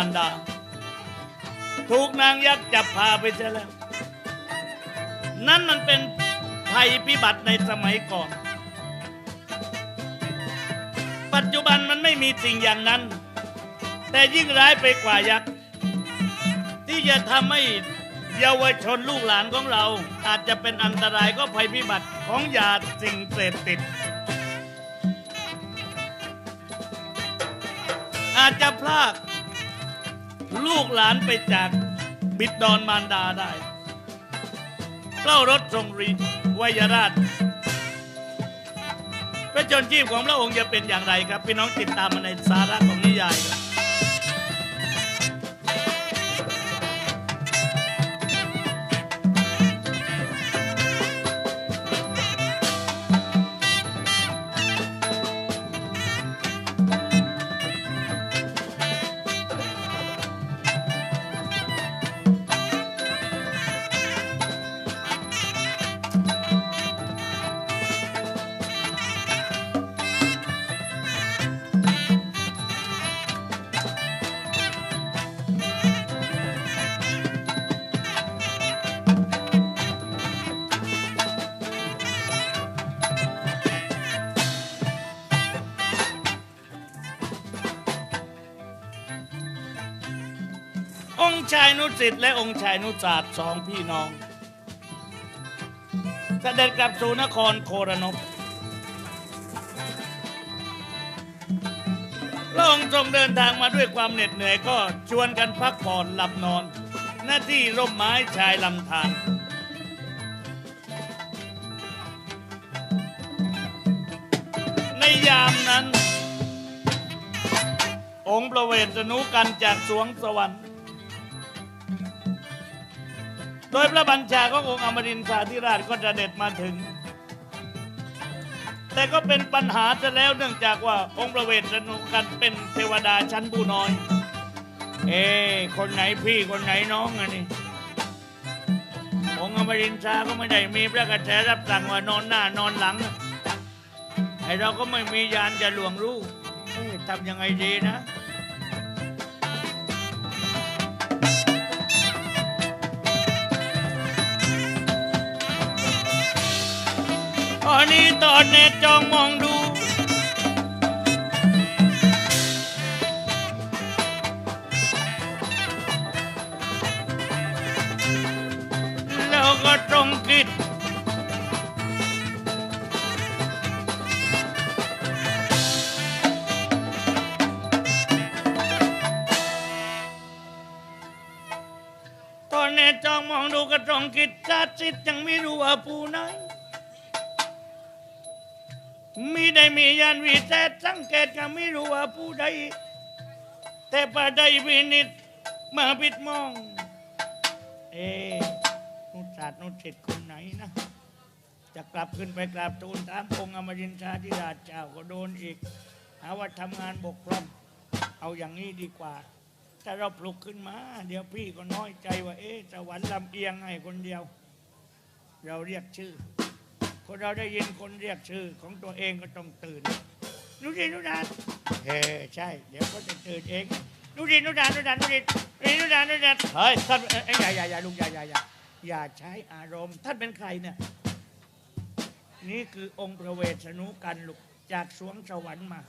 อันดาถูกนางยักษ์จับพาไปเสียแล้ว นั่นมันเป็นภัยพิบัติในสมัยก่อน ปัจจุบันมันไม่มีสิ่งอย่างนั้น แต่ยิ่งร้ายไปกว่ายักษ์ ที่จะทำให้เยาวชนลูกหลานของเรา อาจจะเป็นอันตรายก็ภัยพิบัติของยาสิ่งเสพติด อาจจะพลาก ลูกหลานไปจากบิดดอนมารดาได้เล่ารถทรงรีวยราช พระชนชีพของพระองค์จะเป็นอย่างไรครับ พี่น้องติดตามมาในสาระของนิยายครับ นุสิตและองค์ชายนุศาสตร์สองพี่น้อง เสด็จกลับสู่นครโครนบพระองค์ทรงเดินทางมาด้วยความเหน็ดเหนื่อยก็ชวนกันพักผ่อนหลับนอน หน้าที่ร่มไม้ชายลำธารในยามนั้น องค์ประเวศนุกันจากสวงสวรรค์ โดยพระบัญชาขององค์อมรินทราธิราชก็จะเด็ดมาถึง แต่ก็เป็นปัญหาจะแล้วเนื่องจากว่าองค์ประเวศนุกันเป็นเทวดาชั้นผู้น้อย เอ๊ะคนไหนพี่คนไหนน้องอะนี่องค์อมรินทราก็ไม่ได้มีพระกระแสรับสั่งว่านอนหน้านอนหลังไอเราก็ไม่มียานจะหลวงรู้ทำยังไงดีนะ อนนี้ตอนเนจ้องมองดู แล้วก็ตรงคิดตอนเนจ้องมองดูก็ตรงคิดชาติสิทธิ์ยังไม่รู้ว่าผู้ไหน มีได้มียานวิเศษสังเกตก็ไม่รู้ว่าผู้ใด แต่พอได้วินิจมาปิดมอง เอ๊นุศาสตนุสิตคนไหนนะ จะกลับขึ้นไปกราบทูลถามองค์อมรินทราธิราชเจ้าก็โดนอีก หาว่าทำงานบกพร่องเอาอย่างนี้ดีกว่า ถ้าเราปลุกขึ้นมา เดี๋ยวพี่ก็น้อยใจว่า เอ๊ะสวรรค์ลำเอียงให้คนเดียว เราเรียกชื่อ คนเราได้ยินคนเรียกชื่อของตัวเองก็ต้องตื่นนุดินนุดานเฮ้ใช่ เดี๋ยวก็จะตื่นเองนุดินนุดานนุดานนุดินนุดานนุดานเฮ้ยท่านเอ้ยอย่าอย่าอย่าลุงอย่าอย่าอย่าอย่าใช้อารมณ์ ท่านเป็นใครเนี่ยนี่คือองค์พระเวสนุกันลุกจากสวงสวรรค์มา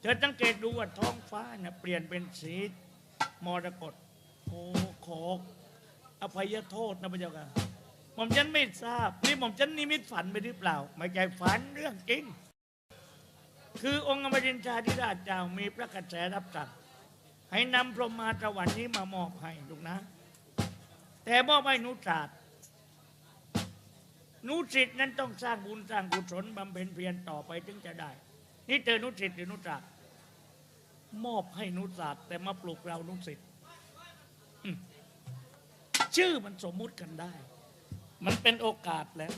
เธอสังเกตดูว่าท้องฟ้าเนี่ยเปลี่ยนเป็นสีมรกตโอ้ขออภัยโทษนะพระเจ้าค่ะ หม่อมฉันไม่ทราบ นี่หม่อมฉันนิมิตฝันไปหรือเปล่า ไม่ใช่ฝันเรื่องจริง คือองค์อมรินทราธิราชเจ้ามีพระกระแสรับสั่งให้นำพรหมาสวรรค์นี้มามอบให้ลูกนะ แต่มอบให้หนุศาสตร์นุสิทธิ์นั้นต้องสร้างบุญสร้างกุศลบำเพ็ญเพียรต่อไปถึงจะได้ นี่เธอหนุสิทธิ์หรือนุศาสตร์มอบให้หนุศาสตร์แต่มาปลุกเราหนุสิทธิ์อืมชื่อมันสมมุติกันได้ มันเป็นโอกาสแล้ว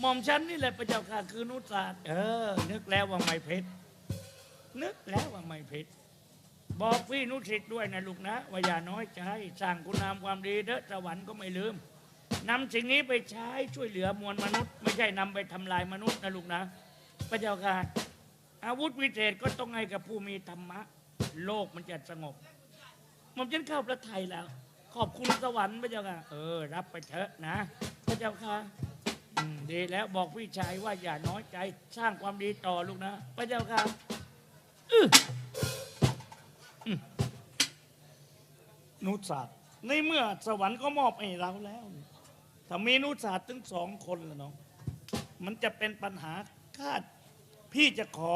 หม่อมฉันนี่แหละพระเจ้าค่ะคือนุศาสตร์ เออ นึกแล้วว่าไม่เพชรนึกแล้วว่าไม่เพชรบอกพี่นุสิตด้วยนะลูกนะว่าอย่าน้อยใจสร้างคุณงามความดีเด้อสวรรค์ก็ไม่ลืมนำสิ่งนี้ไปใช้ช่วยเหลือมวลมนุษย์ ไม่ใช่นำไปทำลายมนุษย์นะลูกนะ พระเจ้าค่ะอาวุธวิเศษก็ต้องให้กับผู้มีธรรมะ โลกมันจะสงบ หม่อมฉันเข้าประไทยแล้ว ขอบคุณสวรรค์พระเจ้าค่ะ เออ รับไปเถอะนะพระเจ้าค่ะอืมดีแล้วบอกพี่ชายว่าอย่าน้อยใจสร้างความดีต่อลูกนะ พระเจ้าค่ะอื้ออืมนุศาสตร์ในเมื่อสวรรค์ก็มอบให้เราแล้วถ้ามีนุศาสตร์ถึงสองคนละน้องมันจะเป็นปัญหาคาดพี่จะขอ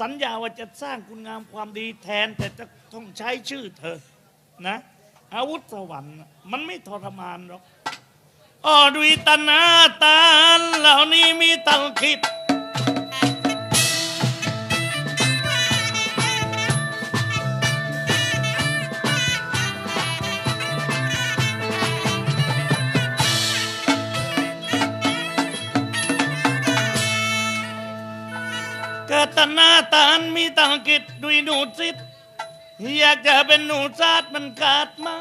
สัญญาว่าจะสร้างคุณงามความดีแทน แต่จะต้องใช้ชื่อเธอนะ อาวุธสวรรค์น่ะมันไม่ทรมานหรอกอ้อดุยตนาตาลเหล่านี้มีตังคิดกตนาตานมีตังกิจด้วยหนูสิทธิ์ อยากจะเป็นหนูซาดมันกาดมา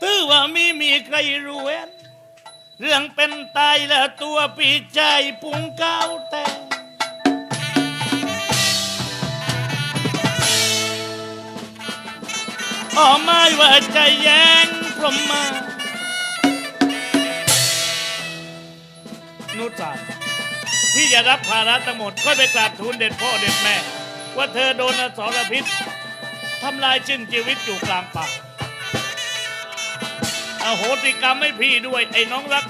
ถือว่ามีมีใครรู้เว้นเรื่องเป็นตายและตัวปีใจพุงเก้าแต่ออไม่ว่าจะแย้งพรมมานุจาดพี่จะรับภาระทั้งหมดค่อยไปกราบทูลเด็ดพ่อเด็ดแม่ ว่าเธอโดนอสรพิษทำลายชิ้นชีวิตอยู่กลางป่าอโหติกรรมให้พี่ด้วย ไอ้น้องรัก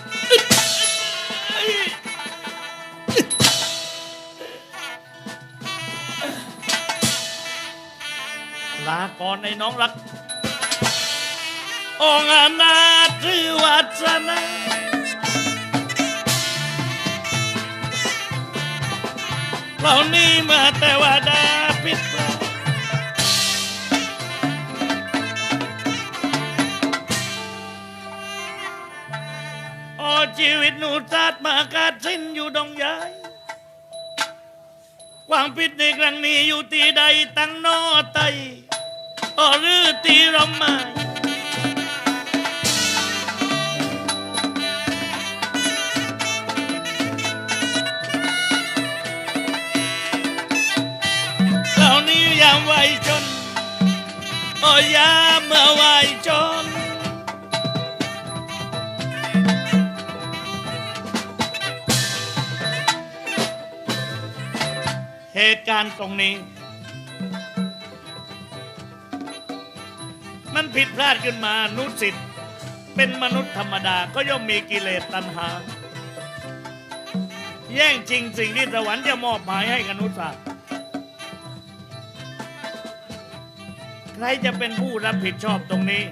ลาก่อนไอ้น้องรัก องค์อนาถือวัสนา เหล่านี้มาแต่ว่าดาพิษเราโอ้ชีวิตหนูชาติมากาสิ้นอยู่ดงยายความผิดในครั้งนี้อยู่ที่ใดตั้งนอไตโอ้หรือตีรำไม้ วามวัยจนโอ้ยามเมื่อวัยจนเหตุการณ์ตรงนี้ มันผิดพลาดขึ้นมานุสิตเป็นมนุษย์ธรรมดาก็ย่อมมีกิเลสตัณหา แย่งจริงสิ่งที่สวรรค์จะมอบหมายให้กับนุสา ใครจะเป็นผู้รับผิดชอบตรงนี้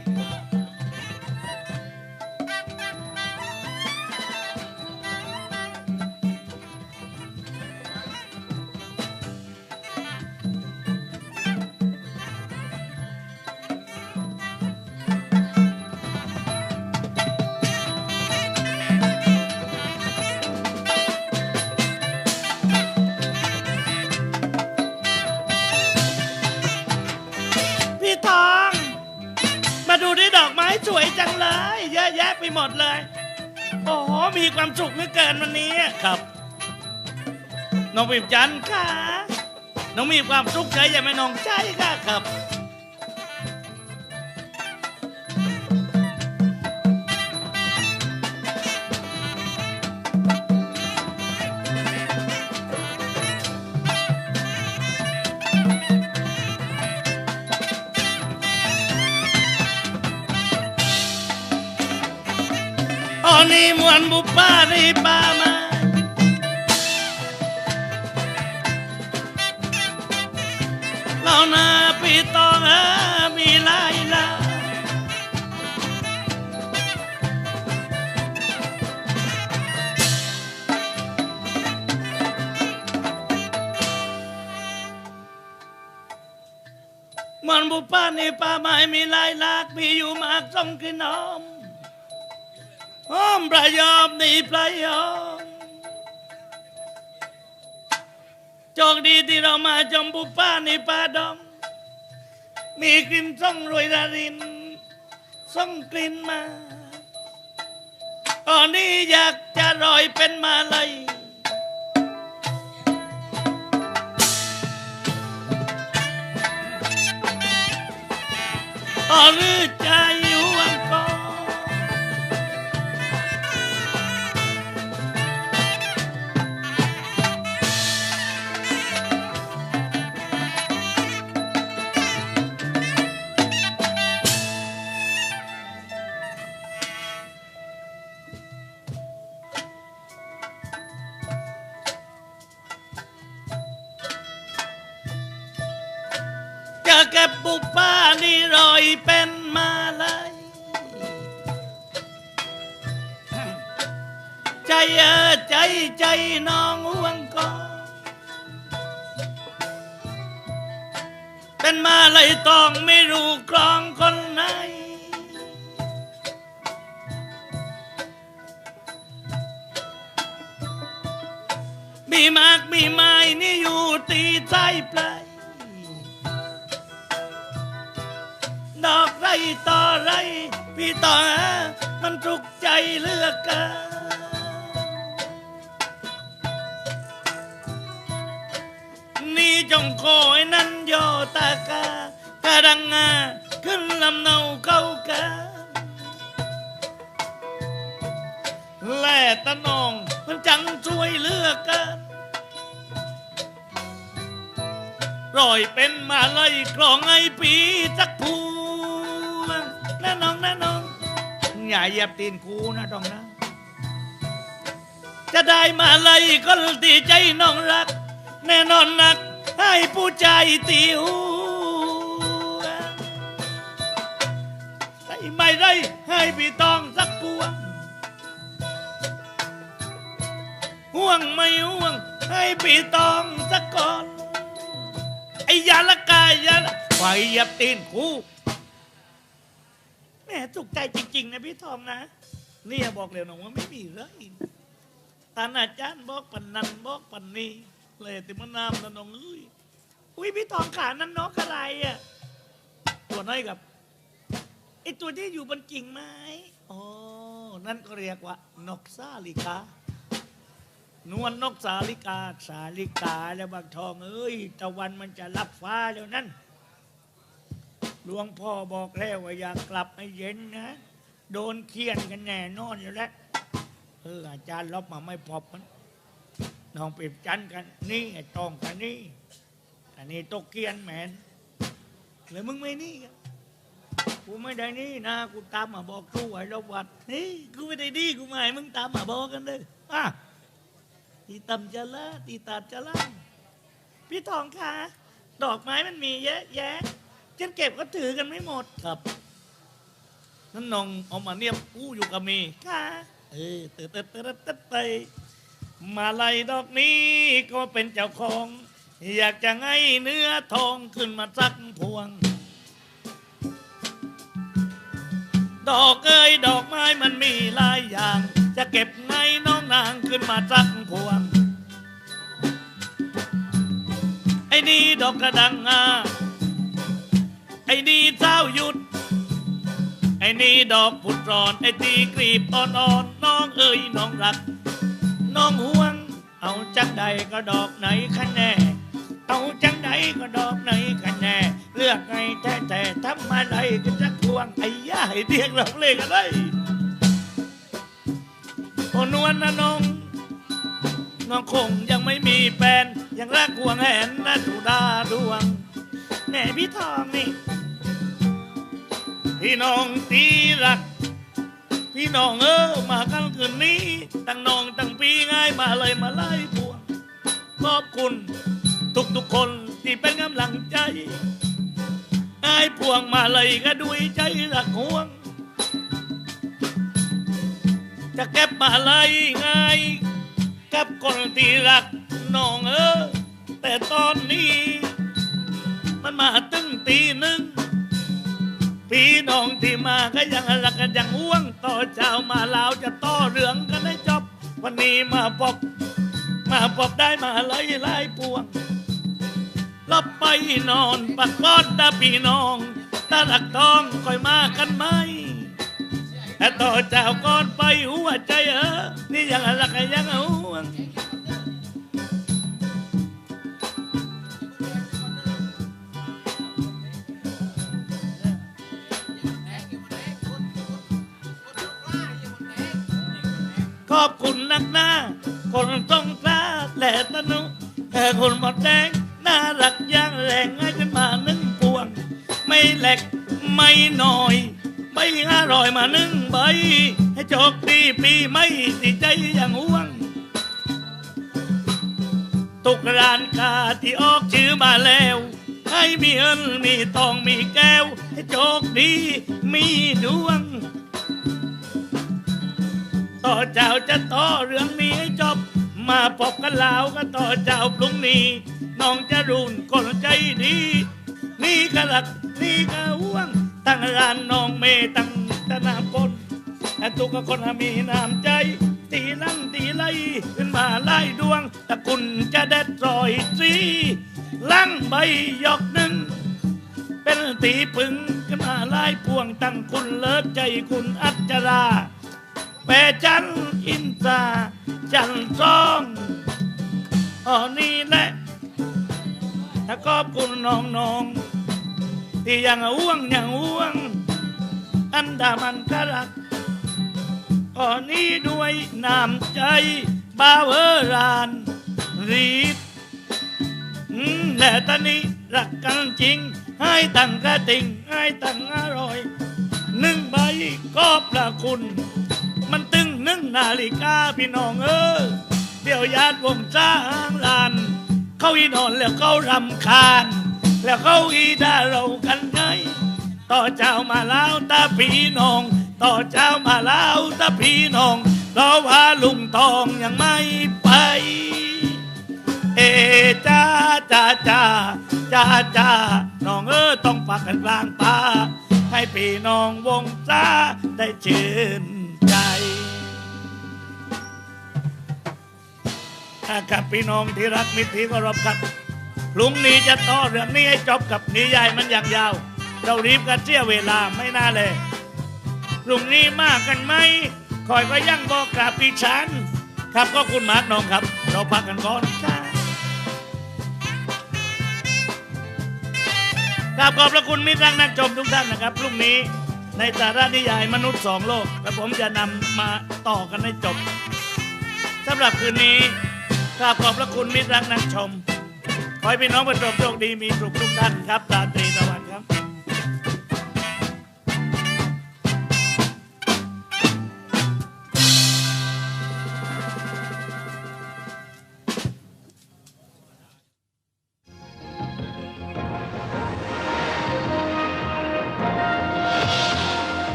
หมดเลย โอ้โห มีความสุขเหลือเกินวันนี้ครับ น้องพิมจันทร์ค่ะ น้องมีความสุขใจอย่าไม่น้องใจค่ะครับ มันบุปผานี่ป่าไม้มีลายลากมีอยู่มากต้องกินน้อมหอมประยอมนี่ประยอมโชคดีที่เรามาจมบุป้าในป่าดงมีกลิ่นส่งรวยระรินส่งกลิ่นมาตอนนี้อยากจะรอยเป็นมาเลย อ๋ ใจใจใจน้องห่วงกอนเป็นมาเลยต้องไม่รู้กรองคนไหน มีมากมีไม้นี่อยู่ตีใจปลายดอกไรต่อไร พี่ต่อมันทุกใจเลือกกิน จงคอยนั้นโยตากากระดังงาขึ้นลำเนาเก้ากันแล่ตะนองมันจังช่วยเลือกกินรอยเป็นมาเลยกรองไอปีสักพวงนะน้องนะน้อง อย่าเหยียบตีนกูนะน้องนะ จะได้มาเลยก็ตีใจน้องรัก แน่นอนนัก ให้ผู้ใจตีหูใส่ไม่ได้ให้พี่ตองสักพวงห่วงไม่ห่วง ให้พี่ตองสักก่อนไอ้ยาละกายยาละไฟเยับตีนกูแม่ถูกใจจริง ๆ นะพี่ทองนะเนี่ยบอกเลยน้องว่าไม่มีเลยตานอาจารย์บอกปันนันบอกปันนี้ เลยติมันนามนะน้องเอ้ยอุ้ยพี่ทองขานั้นนกอะไรอะตัวน้อยกับไอตัวที่อยู่บนกิ่งไม้อ๋อนั่นก็เรียกว่า นกซาลิกานวลนกสาลิกา สาลิกาแล้วบางทองเอ้ยตะวันมันจะรับฟ้าแล้วนั่นหลวงพ่อบอกแล้วว่าอย่ากลับให้เย็นนะ โดนเคียนกันแน่นอนอยู่แล้วเอออาจารย์ลบมาไม่พบมัน น้องเปรียบจันกันนี่ไอ้ตองกันนี่อันนี้ตกเกียนแมนเลยมึงไม่นี่กูไม่ได้นี่นะกูตามมาบอกกูไอ้รบวัดเฮ้ยกูไม่ได้นี่กูไม่ให้มึงตามมาบอกกันเลยอะตีตำจะละตีตาจะละพี่ทองคะดอกไม้มันมีเยอะแยะฉันเก็บก็ถือกันไม่หมดครับนั่นนองเอามาเนี่ยกู้อยู่กับมีค่ะเออเตะเตะเตะเตะเตะ มาลัยดอกนี้ก็เป็นเจ้าของ อยากจะให้เนื้อทองขึ้นมาสักพวง ดอกเอ้ยดอกไม้มันมีหลายอย่าง จะเก็บไงน้องนางขึ้นมาสักพวง ไอ้นี่ดอกกระดังงาไอ้นี่เจ้าหยุด ไอ้นี่ดอกผุดร้อนไอ้ตีกรีบอ่อนๆน้องเอ้ยน้องรัก น้องห่วง เอาจังใดก็ดอกไหนคะแน่ เอาจังใดก็ดอกไหนคะแน่ เลือกไงแท้แต่ทำอะไรกันจักพวงไอ้ย่าให้เรียกเราเลยกันเลยโอนวลนะน้อง น้องคงยังไม่มีแฟน ยังรักห่วงแหนนะสุดาดวงแหน่พี่ทองนี่พี่น้องตีรัก พี่น้องเออมากันคืนนี้ตั้งน้องตั้งปีง่ายมาเลยมาไล่พวงขอบคุณทุกทุกๆคนที่เป็นกำลังใจไอ้พวงมาเลยก็ด้วยใจรักห่วง จะเก็บมาเลยง่ายกับคนที่รักน้องเออแต่ตอนนี้ มันมาตึงตีหนึ่งพี่น้องที่มาก็ยังรักกันยังห่วง ต่อเจ้ามาลาวจะต่อเรื่องกันให้จบ วันนี้มาพบมาพบได้มาไล่ไล่พวงลบไปนอนปักบอดตาพี่น้องตาหลักทองคอยมากันไหมแต่ต่อเจ้าก่อนไปหัวใจเออนี่ยังรักกันยังห่วง ขอบคุณนักหน้า คนทรงกล้าและตนุแต่คนหมดแดงน่ารักย่างแรงให้ขึ้นมาหนึ่งพวง ไม่แหลกไม่น้อยใบอร่อยมาหนึ่งใบ ให้โชคดีปีไม่ติดใจอย่างห่วงทุกร้านค้าที่ออกชื่อมาแล้ว ให้มีเงินมีทองมีแก้ว ให้โชคดีมีดวง ต่อเจ้าจะต่อเรื่องนี้ให้จบ มาพบกันแล้วก็ต่อเจ้าพรุ่งนี้ น้องจะรุนคนใจดี นี่ก็รักนี่ก็ห่วง ตั้งร้านน้องเมตั้งตนาปนแต่ทุกคนมีน้ำใจ ตีลั่งตีไล่ขึ้นมาไล่ดวงตะกุนจะเด็ดรอยสีลั่งใบหยอกหนึ่ง เป็นตีปึงขึ้นมาไล่พวงตั้งคุณเลิศใจคุณอัจรา แปรจันอินตาจันทองอ๋อนี่แหละถ้าขอบคุณน้องน้องที่ยังอ้วงยังอ้วง อันดามันกรักอ๋อนี้ด้วยน้ำใจบาวเวอรานรีบอืมและตอนนี้รักกันจริง ให้ตั้งกระติ่งให้ตั้งอร่อย หนึ่งใบก็ประคุณ นึ่งนาฬิกาพี่น้องเออเดี๋ยวญาติวงจ้างลาน เขาอีนอนแล้วเขารำคาญ แล้วเขาอีด่าเรากันไง ต่อเจ้ามาแล้วตาพี่น้อง ต่อเจ้ามาแล้วตาพี่น้องเพราะว่าลุงทองยังไม่ไป เอจ้าจ้าจ้าจ้าจ้าน้องเออต้องปักกันกลางป่าให้พี่น้องวงจ้าได้ชื่นใจ ครับพี่น้องที่รักมิตรที่เคารพครับพรุ่งนี้จะต่อเรื่องนี้ให้จบกับนิยายมันอย่างยาว เรารีบกันเสียเวลาไม่น่าเลยพรุ่งนี้มากกันไหมคอยก็ยั่งบอกกับดิฉันครับก็คุณมาร์กน้องครับ เราพักกันก่อนครับกราบขอบพระคุณมิตรรักนักชมทุกท่านนะครับพรุ่งนี้ในสาระนิยายมนุษย์สองโลก และผมจะนำมาต่อกันให้จบสำหรับคืนนี้ กราบขอบพระคุณมิตรรักนักชม ขอให้พี่น้องประสบโชคดีมีสุขทุกท่านครับสาธุ